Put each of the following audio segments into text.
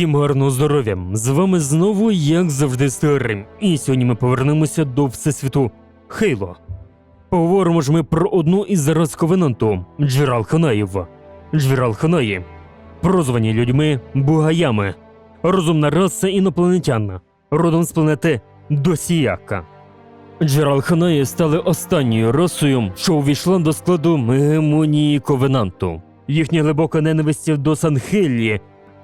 Всім гарного здоров'я! З вами знову, як завжди, старим. І сьогодні ми повернемося до Всесвіту Хейло. Поговоримо ж ми про одну із зараз ковенанту Джерал Ханаєв. Джерал Ханаї, прозвані людьми бугаями, розумна раса інопланетян, родом з планети Досіяка. Джерал Ханаї стали останньою расою, що увійшла до складу гемонії Ковенанту. Їхня глибока ненависть до Санхелії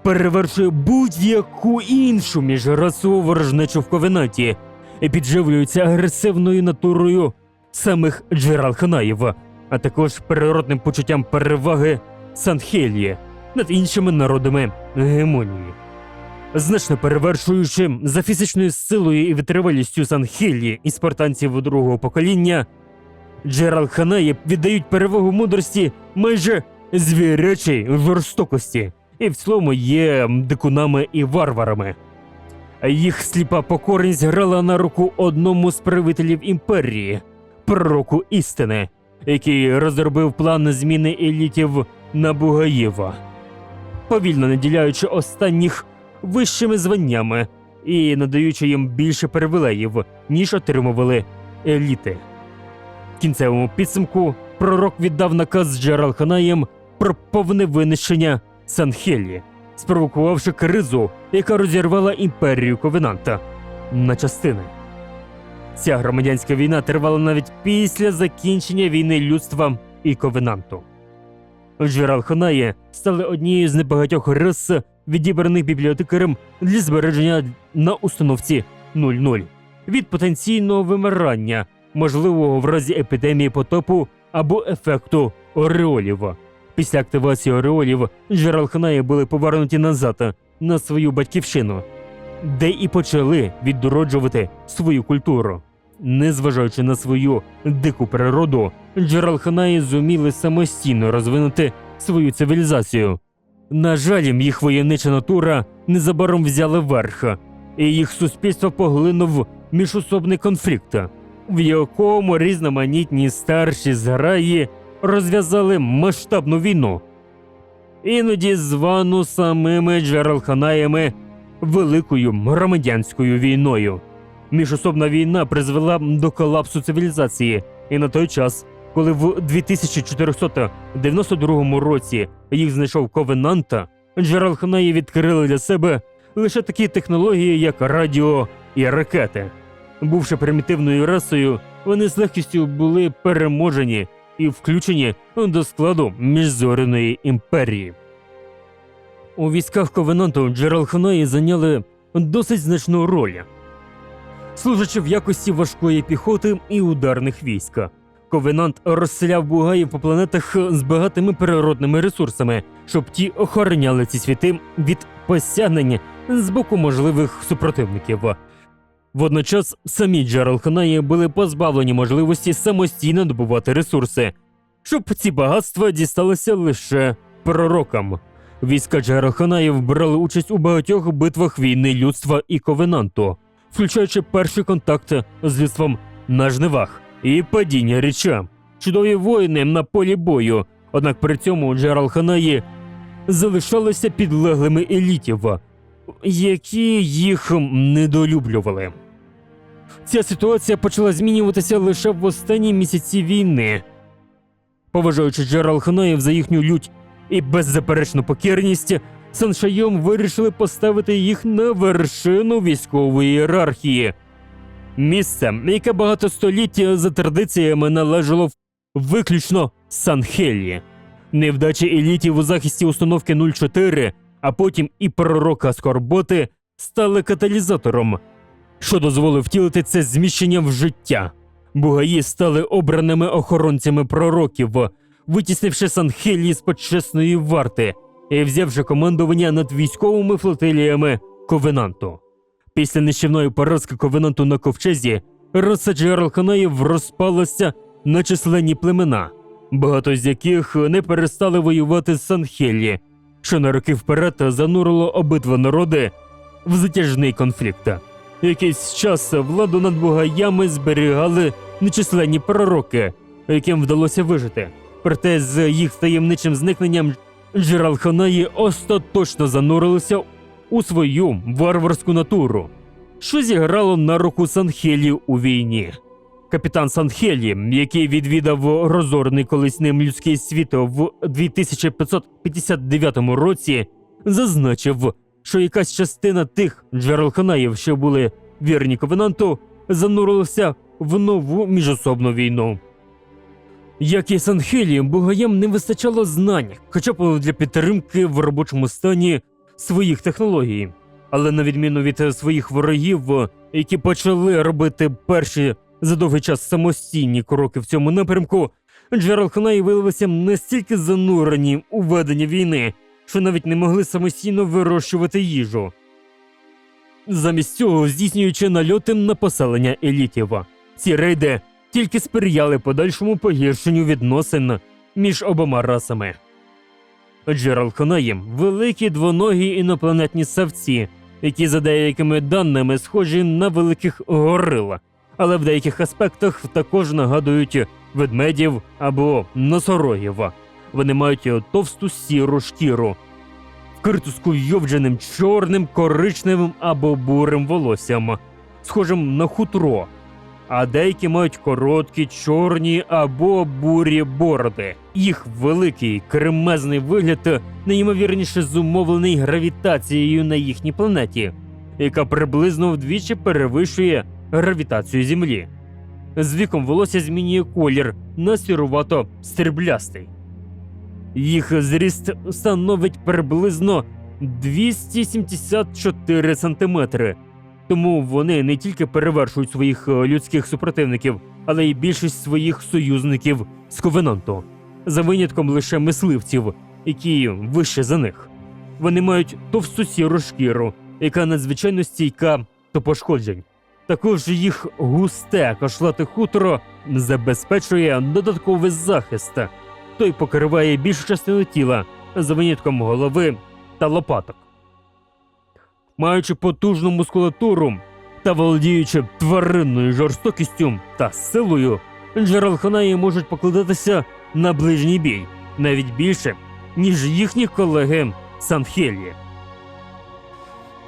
перевершує будь-яку іншу міжрасову ворожнечу в Ковенаті і підживлюється агресивною натурою самих Джерал Ханаєв, а також природним почуттям переваги Санхелії над іншими народами гемонії. Значно перевершуючи за фізичною силою і витривалістю Санхелії і спартанців другого покоління, Джерал Ханаї віддають перевагу мудрості майже звірячій жорстокості і в цілому є дикунами і варварами. Їх сліпа покорність грала на руку одному з правителів імперії, пророку істини, який розробив план зміни елітів на Бугаєва, повільно наділяючи останніх вищими званнями і надаючи їм більше привілеїв, ніж отримували еліти. В кінцевому підсумку пророк віддав наказ Джерал Ханаєм про повне винищення Санхелі, спровокувавши кризу, яка розірвала імперію Ковенанта на частини. Ця громадянська війна тривала навіть після закінчення війни людства і Ковенанту. Джерал Ханаї стали однією з небагатьох рис, відібраних бібліотекарем для збереження на установці 00 від потенційного вимирання, можливого в разі епідемії потопу або ефекту ореолів. Після активації ореолів Джерал Ханаї були повернуті назад на свою батьківщину, де і почали відроджувати свою культуру. Незважаючи на свою дику природу, Джерал Ханаї зуміли самостійно розвинути свою цивілізацію. На жаль, їх воєннича натура незабаром взяла верх, і їх суспільство поглинув міжособний конфлікт, в якому різноманітні старші зграї розв'язали масштабну війну, іноді звану самими Джералханаями Великою громадянською війною. Міжособна війна призвела до колапсу цивілізації, і на той час, коли в 2492 році їх знайшов Ковенанта, Джералханаї відкрили для себе лише такі технології, як радіо і ракети. Бувши примітивною расою, вони з легкістю були переможені і включені до складу міжзоряної імперії. У військах Ковенанту Джерал Ханаї зайняли досить значну роль, служачи в якості важкої піхоти і ударних військ. Ковенант розселяв бугаїв по планетах з багатими природними ресурсами, щоб ті охороняли ці світи від посягнень з боку можливих супротивників. Водночас самі Джерал Ханаї були позбавлені можливості самостійно добувати ресурси, щоб ці багатства дісталися лише пророкам. Війська Джерал Ханаїв брали участь у багатьох битвах війни людства і ковенанту, включаючи перший контакт з людством на жнивах і падіння річа, чудові воїни на полі бою. Однак при цьому Джерал Ханаї залишалися підлеглими елітів, які їх недолюблювали. Ця ситуація почала змінюватися лише в останні місяці війни. Поважаючи Джерал Ханаїв за їхню лють і беззаперечну покірність, Саншайом вирішили поставити їх на вершину військової ієрархії. Місце, яке багато століть за традиціями належало виключно Санхелі. Невдачі елітів у захисті установки 04, а потім і пророка Скорботи стали каталізатором, що дозволив втілити це зміщення в життя. Бугаї стали обраними охоронцями пророків, витіснивши Санхелії з почесної варти і взявши командування над військовими флотиліями Ковенанту. Після нищівної поразки Ковенанту на ковчезі раса Джералханаїв розпалася на численні племена, багато з яких не перестали воювати з Санхелі, що на роки вперед занурило обидва народи в затяжний конфлікт. Якийсь час владу над бугаями зберігали нечисленні пророки, яким вдалося вижити. Проте з їх таємничим зникненням Джералханаї остаточно занурилися у свою варварську натуру, що зіграло на руку Санхелі у війні. Капітан Санхелі, який відвідав розорений колись ним людський світ в 2559 році, зазначив, що якась частина тих джерелханаїв, що були вірні ковенанту, занурилася в нову міжособну війну. Як і Санхелі, бугаям не вистачало знань, хоча б для підтримки в робочому стані своїх технологій. Але на відміну від своїх ворогів, які почали робити перші за довгий час самостійні кроки в цьому напрямку, Джералханаї виявилися настільки занурені у ведення війни, що навіть не могли самостійно вирощувати їжу. Замість цього здійснюючи нальоти на поселення елітів. Ці рейди тільки сприяли подальшому погіршенню відносин між обома расами. Джерал Ханаї – великі двоногі інопланетні савці, які за деякими даними схожі на великих горил, але в деяких аспектах також нагадують ведмедів або носорогів. Вони мають товсту сіру шкіру, вкриту скуйовдженим чорним, коричневим або бурим волоссям, схожим на хутро. А деякі мають короткі, чорні або бурі бороди. Їх великий кремезний вигляд найімовірніше зумовлений гравітацією на їхній планеті, яка приблизно вдвічі перевищує гравітацію Землі. З віком волосся змінює колір на сірувато стріблястий. Їх зріст становить приблизно 274 сантиметри. Тому вони не тільки перевершують своїх е, людських супротивників, але й більшість своїх союзників з ковенанту, за винятком лише мисливців, які вище за них. Вони мають товсту сіру шкіру, яка надзвичайно стійка до пошкоджень. Також їх густе кошлате хутро забезпечує додатковий захист. Той покриває більшу частину тіла за винятком голови та лопаток. Маючи потужну мускулатуру та володіючи тваринною жорстокістю та силою, джералханаї можуть покладатися на ближній бій навіть більше, ніж їхні колеги Санхелі.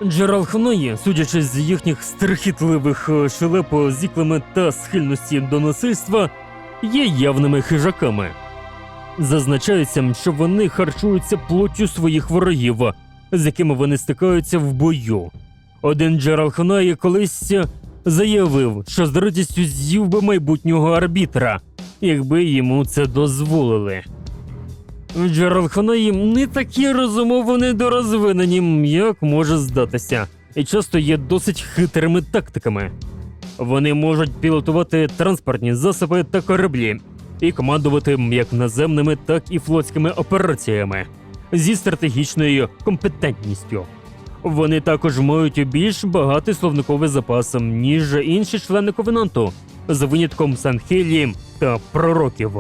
Джералханаї, судячи з їхніх страхітливих е, шелеп з іклами та схильності до насильства, є явними хижаками. Зазначається, що вони харчуються плоттю своїх ворогів, з якими вони стикаються в бою. Один Джерал Ханаї колись заявив, що з радістю з'їв би майбутнього арбітра, якби йому це дозволили. Джерал Ханаї не такі розумово недорозвинені, як може здатися, і часто є досить хитрими тактиками. Вони можуть пілотувати транспортні засоби та кораблі і командувати як наземними, так і флотськими операціями зі стратегічною компетентністю. Вони також мають більш багатий словниковий запас, ніж інші члени ковенанту, за винятком Санхелі та пророків.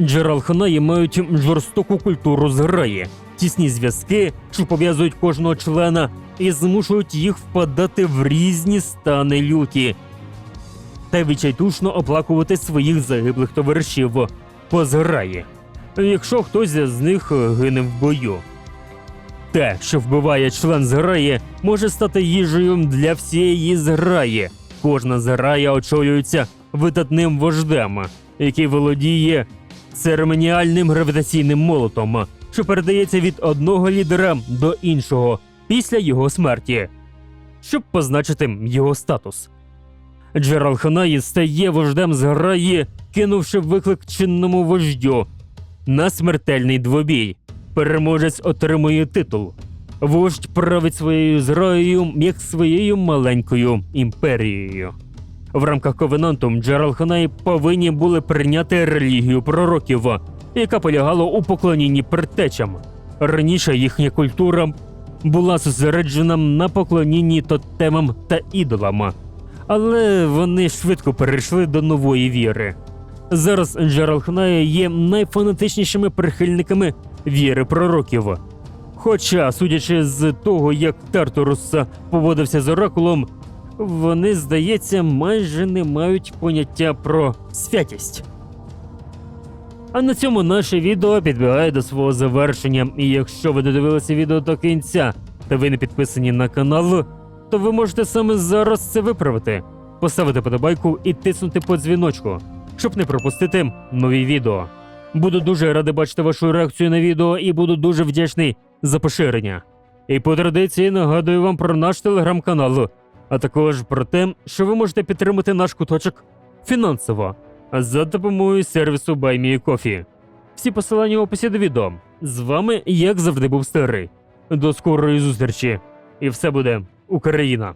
Джералханаї мають жорстоку культуру зграї, тісні зв'язки, що пов'язують кожного члена, і змушують їх впадати в різні стани люті та відчайдушно оплакувати своїх загиблих товаришів по зграї, якщо хтось з них гине в бою. Те, що вбиває член зграї, може стати їжею для всієї зграї. Кожна зграя очолюється видатним вождем, який володіє церемоніальним гравітаційним молотом, що передається від одного лідера до іншого після його смерті, щоб позначити його статус. Джерал Ханаї стає вождем зграї, кинувши виклик чинному вождю на смертельний двобій. Переможець отримує титул. Вождь править своєю зграєю як своєю маленькою імперією. В рамках ковенанту Джерал Ханаї повинні були прийняти релігію пророків, яка полягала у поклонінні предтечам. Раніше їхня культура була зосереджена на поклонінні тотемам та ідолам, але вони швидко перейшли до нової віри. Зараз Джерал Ханаї є найфанатичнішими прихильниками віри пророків. Хоча, судячи з того, як Тартурус поводився з оракулом, вони, здається, майже не мають поняття про святість. А на цьому наше відео підбігає до свого завершення. І якщо ви додивилися відео до кінця, та ви не підписані на канал, то ви можете саме зараз це виправити, поставити подобайку і тиснути по дзвіночку, щоб не пропустити нові відео. Буду дуже радий бачити вашу реакцію на відео і буду дуже вдячний за поширення. І по традиції нагадую вам про наш телеграм-канал, а також про те, що ви можете підтримати наш куточок фінансово за допомогою сервісу BuyMeCoffee. Всі посилання в описі до відео. З вами, як завжди, був старий. До скорої зустрічі. І все буде Україна!